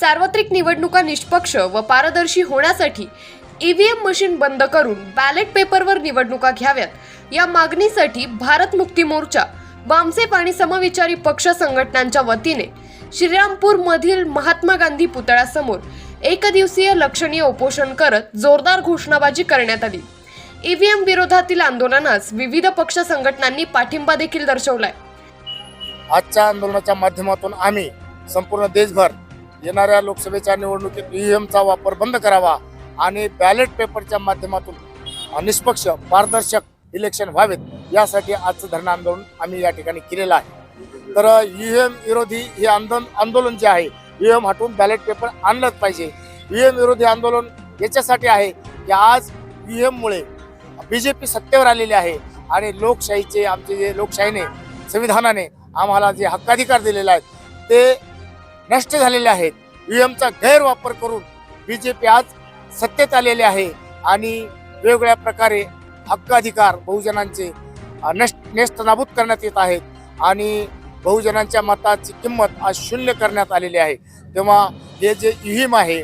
सार्वत्रिक निवडणुका निष्पक्ष व पारदर्शी होण्यासाठी ईव्हीएम मशीन बंद करून बॅलेट पेपरवर निवडणुका घ्याव्यात. या मागणीसाठी भारत मुक्ती मोर्चा बामसेप आणि समविचारी पक्ष संघटनांच्या वतीने श्रीरामपूर मधील महात्मा गांधी पुतळ्यासमोर एकदिवसीय लक्षणीय उपोषण करत जोरदार घोषणाबाजी करण्यात आली. ईव्हीएम विरोधातील आंदोलनास विविध पक्ष संघटनांनी पाठिंबा देखील दर्शवलाय. आजच्या आंदोलनाच्या माध्यमातून आम्ही संपूर्ण देशभर येणाऱ्या लोकसभेच्या निवडणुकीत ईव्हीएमचा वापर बंद करावा आणि बॅलेट पेपरच्या माध्यमातून निष्पक्ष पारदर्शक इलेक्शन व्हावेत यासाठी आजचं धरणं आंदोलन आम्ही या ठिकाणी केलेलं आहे. तर ईव्हीएम विरोधी हे आंदोलन आंदोलन जे आहे ईव्हीएम हटवून बॅलेट पेपर आणलंच पाहिजे. ईव्हीएम विरोधी आंदोलन याच्यासाठी आहे की आज ईव्हीएममुळे बी जे पी सत्तेवर आलेली आहे आणि लोकशाहीचे आमचे जे लोकशाहीने संविधानाने आम्हाला जे हक्काधिकार दिलेले आहेत ते नष्ट झालेले आहेत. ईव्हीएमचा गैरवापर करून बी जे पी आज सत्तेत आलेले आहे आणि वेगवेगळ्या प्रकारे हक्काधिकार बहुजनांचे नष्ट नेस्त नाबूद करण्यात येत आहेत आणि बहुजनांच्या मताची किंमत आज शून्य करण्यात आलेली आहे. तेव्हा हे जे ईव्हीएम आहे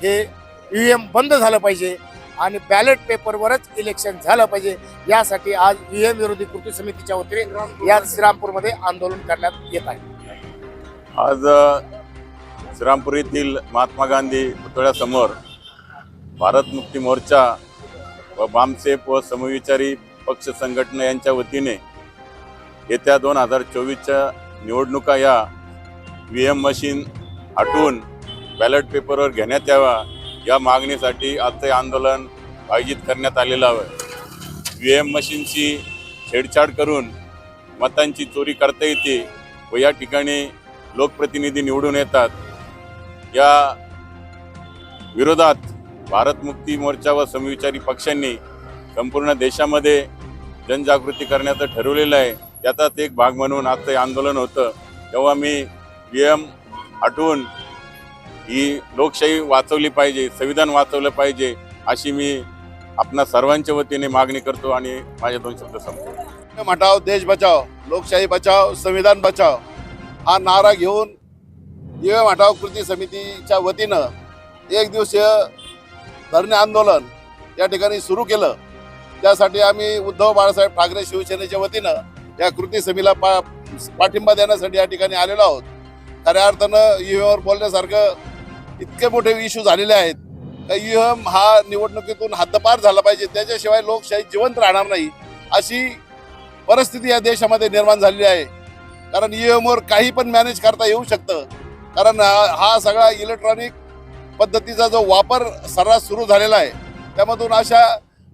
हे ईव्हीएम बंद झालं पाहिजे आणि बॅलेट पेपरवरच इलेक्शन झालं पाहिजे यासाठी आज ईव्हीएम विरोधी कृती समितीच्या वतीने या श्रीरामपूरमध्ये आंदोलन करण्यात येत आहे. आज श्रीरामपूर येथील महात्मा गांधी पुतळ्यासमोर भारत मुक्ती मोर्चा व बामसेप व समविचारी पक्ष संघटना यांच्या वतीने येत्या दोन हजार चोवीसच्या निवडणुका या व्ही एम मशीन हटवून बॅलेट पेपरवर घेण्यात यावा या मागणीसाठी आजचे आंदोलन आयोजित करण्यात आलेलं आहे. व्ही एम मशीनची छेडछाड करून मतांची चोरी करता येते व या ठिकाणी लोकप्रतिनिधी निवडून येतात. या विरोधात भारत मुक्ती मोर्चा व समविचारी पक्षांनी संपूर्ण देशामध्ये जनजागृती करण्याचं ठरवलेलं आहे. त्याचाच एक भाग म्हणून आजचं हे आंदोलन होतं. तेव्हा मी व्ही एम हटवून ही लोकशाही वाचवली पाहिजे संविधान वाचवलं पाहिजे अशी मी आपणा सर्वांच्या वतीने मागणी करतो आणि माझ्या दोन शब्द संपतो ईव्हीएम हटाव देश बचाव लोकशाही बचाव संविधान बचाव हा नारा घेऊन दिवे वाटाव कृती समितीच्या वतीनं एक दिवसीय धरणे आंदोलन या ठिकाणी सुरू केलं. त्यासाठी आम्ही उद्धव बाळासाहेब ठाकरे शिवसेनेच्या वतीनं या कृती समितीला पा पाठिंबा देण्यासाठी या ठिकाणी आलेलो आहोत. खऱ्या अर्थानं ईव्हीएमवर बोलण्यासारखं इतके मोठे इश्यू झालेले आहेत. का ईव्हीएम हा निवडणुकीतून हद्दपार झाला पाहिजे. त्याच्याशिवाय लोकशाही जिवंत राहणार नाही अशी परिस्थिती या देशामध्ये निर्माण झालेली आहे. कारण ईव्हीएमवर काही पण मॅनेज करता येऊ शकतं. कारण हा सगळा इलेक्ट्रॉनिक पद्धतीचा जो वापर सर्रास सुरू झालेला आहे त्यामधून अशा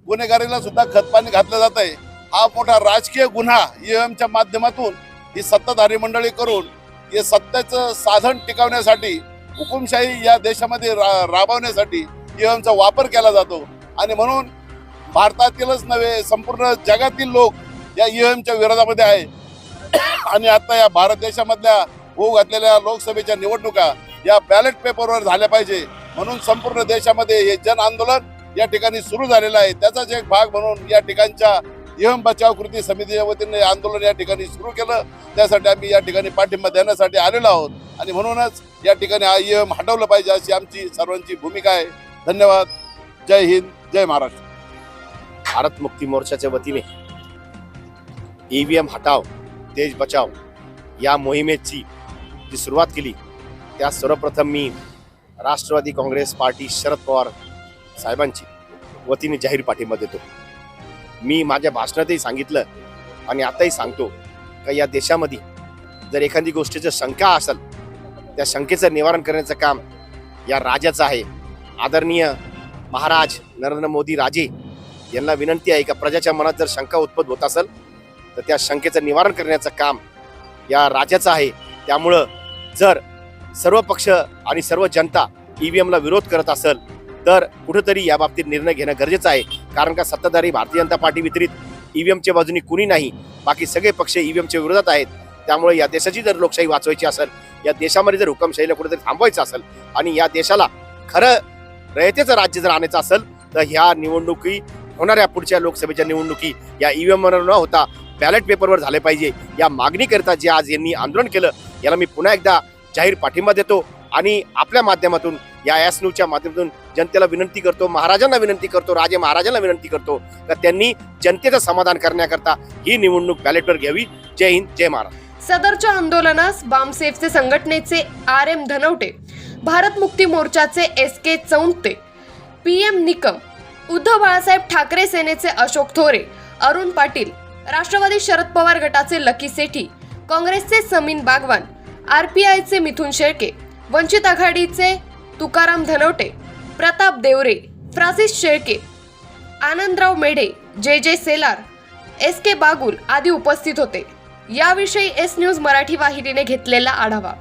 गुन्हेगारीला सुद्धा खतपाणी घातलं जात आहे. हा मोठा राजकीय गुन्हा ईव्हीएमच्या माध्यमातून ही सत्ताधारी मंडळी करून हे सत्तेचं साधन टिकवण्यासाठी हुकुमशाही या देशामध्ये रा राबवण्यासाठी ईव्हीएमचा वापर केला जातो. आणि म्हणून भारतातीलच नव्हे संपूर्ण जगातील लोक या ईव्हीएमच्या विरोधामध्ये आहे. आणि आता या भारत देशामधल्या होऊ घातलेल्या लोकसभेच्या निवडणुका या बॅलेट पेपरवर झाल्या पाहिजे. म्हणून संपूर्ण देशामध्ये हे जन आंदोलन या ठिकाणी सुरू झालेलं आहे. त्याचाच एक भाग म्हणून या ठिकाणच्या यम बचाव कृती समितीच्या वतीने आंदोलन या ठिकाणी सुरू केलं. त्यासाठी आम्ही या ठिकाणी पाठिंबा देण्यासाठी आलेलो आहोत. आणि म्हणूनच या ठिकाणी हा यम हटवलं पाहिजे अशी आमची सर्वांची भूमिका आहे. धन्यवाद. जय हिंद जय महाराष्ट्र. भारत मुक्ती मोर्चाच्या वतीने ईव्हीएम हटाव देश बचाव या मोहिमेची जी सुरुवात केली. त्या सर्वप्रथम मी राष्ट्रवादी काँग्रेस पार्टी शरद पवार साहेबांची वतीने जाहीर पाठिंबा देतो. मी माझ्या भाषणातही सांगितलं आणि आताही सांगतो का या देशामध्ये जर एखादी गोष्टीचं शंका असेल त्या शंकेचं निवारण करण्याचं काम या राजाचं आहे. आदरणीय महाराज नरेंद्र मोदी राजे यांना विनंती आहे का प्रजाच्या मनात जर शंका उत्पन्न होत असेल तर त्या शंकेचं निवारण करण्याचं काम या राजाचं आहे. त्यामुळं जर सर्व पक्ष आणि सर्व जनता ईव्हीएमला विरोध करत असेल तर कुठंतरी या बाबतीत निर्णय घेणं गरजेचं आहे. कारण का सत्ताधारी भारतीय जनता पार्टी व्यतिरिक्त ईव्हीएमच्या बाजूनी कुणी नाही बाकी सगळे पक्ष ईव्हीएमच्या विरोधात आहेत. त्यामुळे या देशाची जर लोकशाही वाचवायची असेल या देशामध्ये जर हुकमशाहीला कुठेतरी थांबवायचं असेल आणि या देशाला खरं रयतेचं राज्य जर आणायचं असेल तर ह्या निवडणुकी होणाऱ्या पुढच्या लोकसभेच्या निवडणुकी या ईव्हीएमवर न होता. बॅलेट पेपरवर झाले पाहिजे. या मागणीकरिता जे आज यांनी आंदोलन केलं याला मी पुन्हा एकदा जाहीर पाठिंबा देतो आणि आपल्या माध्यमातून या एस न्यूजच्या माध्यमातून जनतेला विनंती करतो महाराजांना विनंती करतो राजे महाराजांना विनंती करतो का त्यांनी जनतेचं समाधान करण्याकरता ही निवडणूक बॅलेटवर घ्यावी. जय हिंद जय महाराज सदरच्या आंदोलनास बामसेफचे संघटनेचे आर एम धनवटे भारत मुक्ती मोर्चाचे S K Chaunte P M Nikam Uddhav Balasaheb Thackeray सेनेचे अशोक थोरे अरुण पाटील राष्ट्रवादी शरद पवार गटाचे लकी सेठी काँग्रेसचे समीन बागवान आर पी आयचे मिथुन शेळके वंचित आघाडीचे Tukaram Dhanavate Pratap Deore Francis Shelke Anandrao Medhe J J Selar S के बागुल आदी उपस्थित होते. याविषयी एस न्यूज मराठी वाहिनीने घेतलेला आढावा.